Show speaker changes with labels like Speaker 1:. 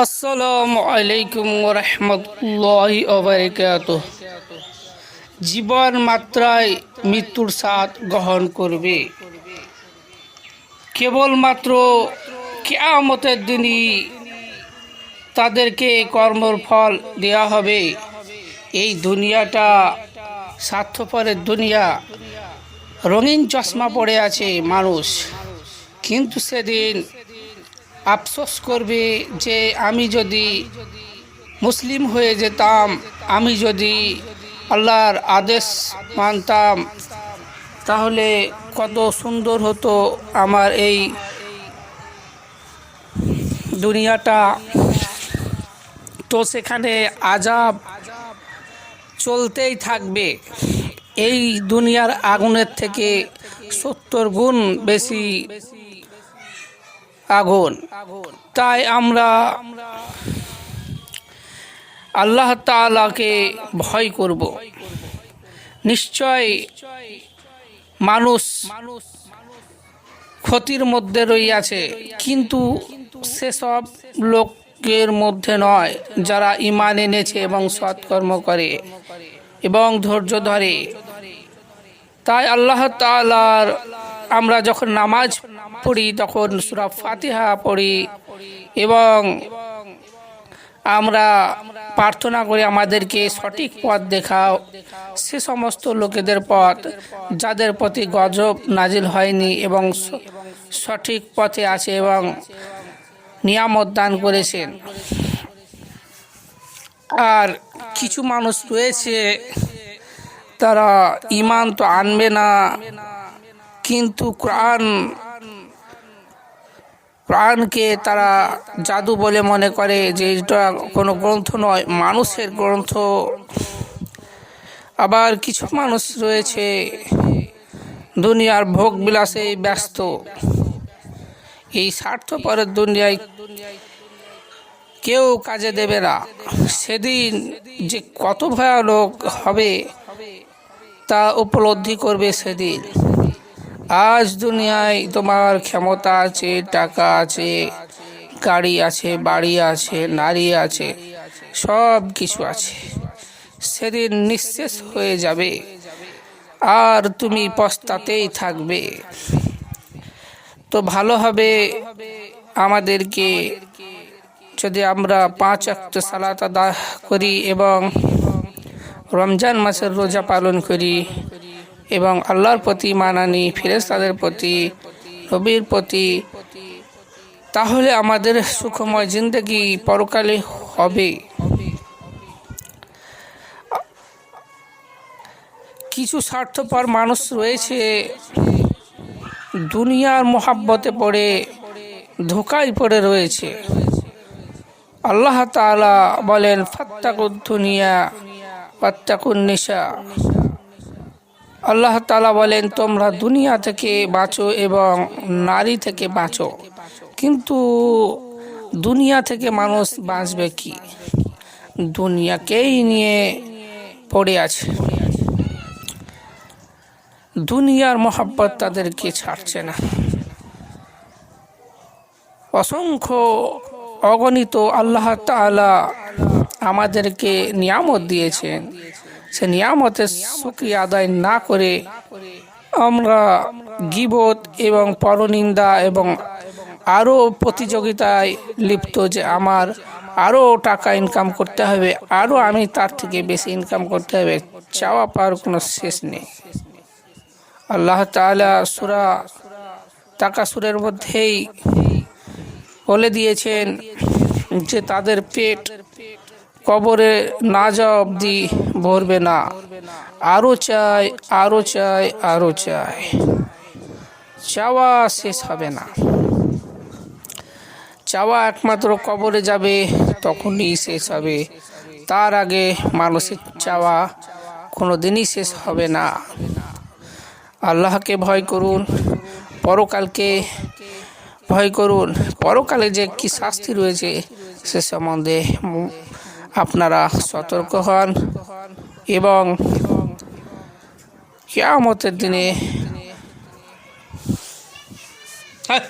Speaker 1: আসসালামু আলাইকুম রহমতুল্লাহি ওবরাকাত জীবন মাত্রায় মৃত্যুর স্বাদ গ্রহণ করবে। কেবলমাত্র কেয়ামতের দিনই তাদেরকে কর্মর ফল দেওয়া হবে। এই দুনিয়াটা স্বার্থপরের দুনিয়া। রঙিন চশমা পড়ে আছে মানুষ। কিন্তু সেদিন আফসোস করবে যে আমি যদি মুসলিম হয়ে যেতাম, আমি যদি আল্লাহর আদেশ মানতাম, তাহলে কত সুন্দর হতো আমার এই দুনিয়াটা। তো সেখানে আজাব চলতেই থাকবে। এই দুনিয়ার আগুনের থেকে সত্তর গুণ বেশি আগুন। তাই আমরা আল্লাহ তালাকে ভয় করব। নিশ্চয় মানুষ ক্ষতির মধ্যে রইয়াছে কিন্তু সেসব লোকের মধ্যে নয় যারা ইমান এনেছে এবং সৎকর্ম করে এবং ধৈর্য ধরে। তাই আল্লাহ তালার আমরা যখন নামাজ পড়ি, তখন সুরা ফাতিহা পড়ি এবং আমরা প্রার্থনা করি আমাদেরকে সঠিক পথ দেখাও। সে সমস্ত লোকেদের পথ যাদের প্রতি গজব নাজিল হয়নি এবং সঠিক পথে আছে এবং নিয়ামত দান করেছেন। আর কিছু মানুষ রয়েছে, তারা ইমান তো আনবে না, কিন্তু কোরআন কোরআনকে তারা জাদু বলে মনে করে যে এটা কোনো গ্রন্থ নয়, মানুষের গ্রন্থ। আবার কিছু মানুষ রয়েছে, দুনিয়ার ভোগ বিলাসে ব্যস্ত। এই স্বার্থপরের দুনিয়ায় কেউ কাজে দেবে না। সেদিন যে কত ভয়ানক হবে তা উপলব্ধি করবে সেদিন। আজ দুনিয়ায় তোমার ক্ষমতা আছে, টাকা আছে, গাড়ি আছে, বাড়ি আছে, নারী আছে, সব কিছু আছে। সেদিন নিঃশেষ হয়ে যাবে। আর তুমি পস্তাতেই থাকবে। তো ভালো হবে আমাদেরকে যদি আমরা পাঁচ অক্ট সালাত আদা করি এবং রমজান মাসের রোজা পালন করি। এবং আল্লাহর প্রতি মানানি ফেরেস্তাদের প্রতি, নবীর প্রতি। তাহলে আমাদের সুখময় জিন্দগি পরকালে হবে। কিছু স্বার্থপর মানুষ রয়েছে, দুনিয়ার মোহাব্বতে পড়ে, ধোকায় পড়ে রয়েছে। আল্লাহ তাআলা বলেন, ফাত্তাকুদ দুনিয়া ফাত্তাকুন নিশা। আল্লাহ তালা বলেন, তোমরা দুনিয়া থেকে বাঁচো এবং নারী থেকে বাঁচো। কিন্তু দুনিয়া থেকে মানুষ বাঁচবে কি? দুনিয়াকেই নিয়ে পড়ে আছে। দুনিয়ার মোহাব্বত তাদেরকে ছাড়ছে না। অসংখ্য অগণিত আল্লাহ তাআলা আমাদেরকে নিয়ামত দিয়েছেন। সে নিয়ামতের শুক্রিয়া আদায় না করে আমরা গিবত এবং পরনিন্দা এবং আরও প্রতিযোগিতায় লিপ্ত যে আমার আরও টাকা ইনকাম করতে হবে আরও আমি তার থেকে বেশি ইনকাম করতে হবে, চাওয়া পাওয়ার কোনো শেষ নেই। আল্লাহ তাআলা সুরা টাকা সুরের মধ্যেই বলে দিয়েছেন যে তাদের পেট কবরে না যাওয়া অবধি ভরবে না। আরও চাই আরও চাই আরও চাই। চাওয়া শেষ হবে না। চাওয়া একমাত্র কবরে যাবে, তখনই শেষ হবে। তার আগে মানুষের চাওয়া কোনো দিনই শেষ হবে না। আল্লাহকে ভয় করুন, পরকালকে ভয় করুন। পরকালে যে কি শাস্তি রয়েছে, সে সম্বন্ধে আপনারা সতর্ক হন এবং কেয়ামতের দিনে হ্যাঁ।